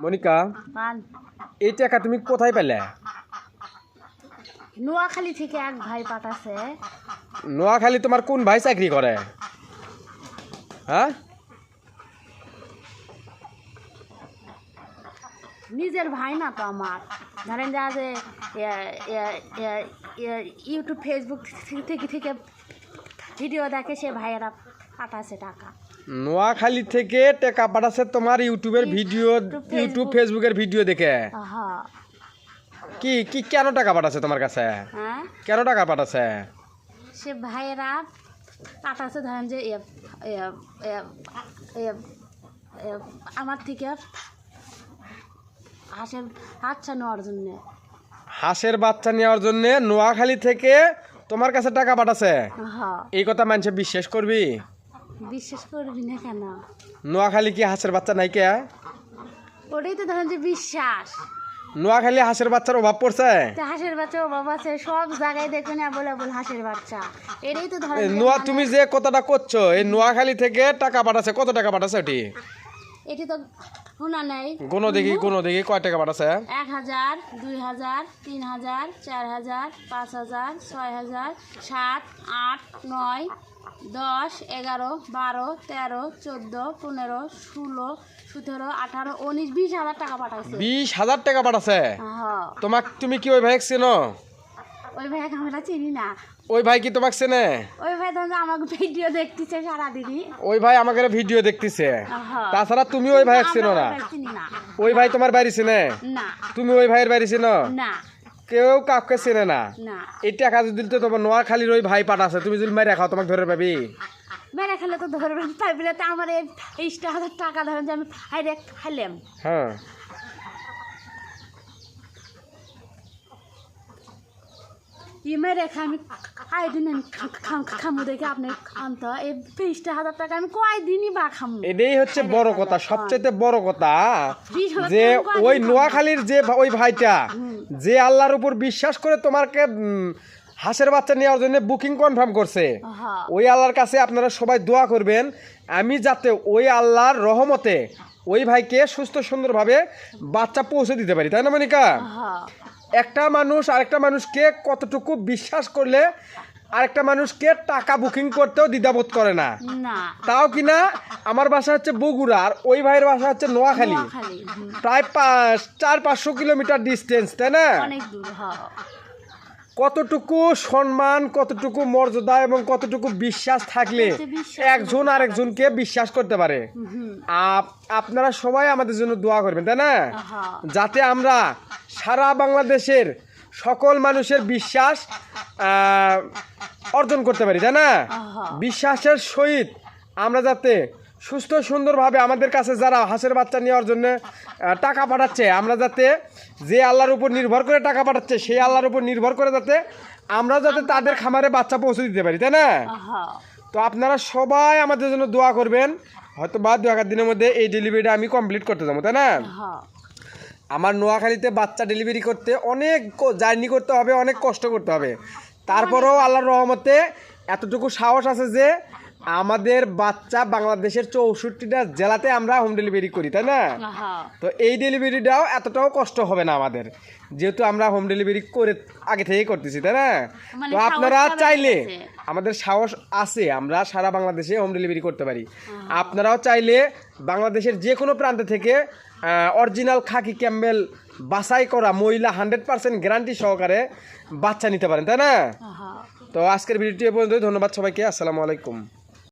মনিকা এই টাকা তুমি কোথায় পেলে? নোয়াখালী থেকে এক ভাই পাঠাছে। নোয়াখালী তোমার কোন ভাই চাকরি করে? হ্যাঁ? নিজের ভাই না তো আমার। ধরেন যা যে ইউটিউব ফেসবুক থেকে থেকে থেকে ভিডিও দেখে সে ভাইয়েরা পাঠাছে টাকা। নোয়াখালী থেকে টাকা পাঠাচ্ছে তোমার ইউটিউবের ভিডিও ইউটিউব, ফেসবুকের ভিডিও দেখে। কি কি কেন টাকা পাঠাচ্ছে তোমার কাছে? হ্যাঁ? কেন টাকা পাঠাচ্ছে সে ভাইয়েরা পাঠাচ্ছে ধরেন যে আমার থেকে হাঁসের বাচ্চা নেওয়ার জন্যে। হাঁসের বাচ্চা নেওয়ার জন্য নোয়াখালী থেকে তোমার কাছে টাকা পাঠাচ্ছে এই কথা মানুষে বিশ্বাস করবি? বিশ্বাস করবি না কেন? নোয়াখালী কি হাঁসের বাচ্চা নাই কে ওটাই তো ধরেন যে বিশ্বাস। নোয়াখালী হাঁসের বাচ্চার অভাব পড়ছে? তো হাঁসের বাচ্চা অভাব আছে সব জায়গায় দেখবেন অ্যাভেলেবল হাঁসের বাচ্চা। এটাই তো ধরেন এই যে নোয়া মানে- তুমি যে কথাটা করছ এই নোয়াখালী থেকে টাকা পাঠাচ্ছে কত টাকা পাঠাচ্ছে ওটি? এটি তো শোনা নেই। কোনো দেখি কোনো দেখি কয় টাকা পাঠাচ্ছে এক হাজার দুই হাজার তিন হাজার চার হাজার পাঁচ হাজার ছয় হাজার সাত আট নয় দশ এগারো বারো তেরো চোদ্দ পনেরো ষোলো সতেরো আঠারো উনিশ বিশ হাজার টাকা পাঠাইছে। বিশ হাজার টাকা পাঠাচ্ছে হ্যাঁ। তোমাক তুমি কি ওই ভাই চেনো? ওই ভাইকে আমরা চিনি না। ওই ভাই কি তোমাক চেনে? ওই ভাই যে আমাকে ভিডিও দেখতেছে সারাদিনই ওই ভাই আমাকে ভিডিও দেখতেছে। তাছাড়া তুমি ওই ভাই চেনো না। ওই ভাই তোমার বাড়ি চেনে? না। তুমি ওই ভাইয়ের বাড়ি চেনো? না। কেউ কাউকে চেনে না। এই টাকা যদি তো তোমার নোয়াখালীর ওই ভাই পাঠাচ্ছে তুমি যদি মারি রাখাও তোমাকে ধরে পাবি। মেরে খেলে তো ধরবেন পাইলে তো আমার এই টাকা ধরেন যে আমি হাইরে খাইলাম। হ্যাঁ। ই মেরে আমি খাই দিন খামু দেখে আপনি খান তো এই তেইশটা হাজার টাকা আমি কয় দিনই বা খামু এটাই হচ্ছে বড় কথা সবচেয়ে বড় কথা যে ওই নোয়াখালীর যে ওই ভাইটা যে আল্লাহর উপর বিশ্বাস করে তোমাকে হাঁসের বাচ্চা নেওয়ার জন্য বুকিং কনফার্ম করছে। ওই আল্লাহর কাছে আপনারা সবাই দোয়া করবেন। আমি যাতে ওই আল্লাহর রহমতে ওই ভাইকে সুস্থ সুন্দরভাবে বাচ্চা পৌঁছে দিতে পারি। তাই না মনিকা? একটা মানুষ আরেকটা মানুষকে কতটুকু বিশ্বাস করলে আরেকটা মানুষকে টাকা বুকিং করতেও দ্বিধাবোধ করে না? তাও কিনা আমার বাসা হচ্ছে বগুড়া আর ওই ভাইয়ের বাসা হচ্ছে নোয়াখালী। প্রায় পাঁচ চার পাঁচশো কিলোমিটার ডিস্টেন্স তাই না? হ্যাঁ। কতটুকু সম্মান কতটুকু মর্যাদা এবং কতটুকু বিশ্বাস থাকলে একজন আরেকজনকে বিশ্বাস করতে পারে? আপ- আপনারা সবাই আমাদের জন্য দোয়া করবেন তাই না? হ্যাঁ। যাতে আমরা সারা বাংলাদেশের সকল মানুষের বিশ্বাস অর্জন করতে পারি তাই না? বিশ্বাসের সহিত আমরা যাতে সুস্থ সুন্দরভাবে আমাদের কাছে যারা হাঁসের বাচ্চা নেওয়ার জন্য টাকা পাঠাচ্ছে আমরা যাতে যে আল্লাহর উপর নির্ভর করে টাকা পাঠাচ্ছে সেই আল্লাহর উপর নির্ভর করে যাতে আমরা যাতে তাদের খামারে বাচ্চা পৌঁছে দিতে পারি তাই না? তো আপনারা সবাই আমাদের জন্য দোয়া করবেন। হয়তো বা দু এক দিনের মধ্যে এই ডেলিভারিটা আমি কমপ্লিট করতে যাব তাই না? আমার নোয়াখালীতে বাচ্চা ডেলিভারি করতে অনেক জার্নি করতে হবে অনেক কষ্ট করতে হবে। তারপরেও আল্লাহর রহমতে এতটুকু সাহস আছে যে আমাদের বাচ্চা বাংলাদেশের চৌষট্টিটা জেলাতে আমরা হোম ডেলিভারি করি তাই না? তো এই ডেলিভারিটাও এতটাও কষ্ট হবে না আমাদের যেহেতু আমরা হোম ডেলিভারি করে আগে থেকেই করতেছি তাই না? মানে তো আপনারা চাইলে আমাদের সাহস আছে আমরা সারা বাংলাদেশে হোম ডেলিভারি করতে পারি। আপনারাও চাইলে বাংলাদেশের যে কোনো প্রান্ত থেকে অরিজিনাল খাকি ক্যাম্বেল বাছাই করা মহিলা হান্ড্রেড পার্সেন্ট গ্যারান্টি সহকারে বাচ্চা নিতে পারেন তাই না? তো আজকের ভিডিওটি এ পর্যন্ত ধন্যবাদ সবাইকে আসসালামু আলাইকুম।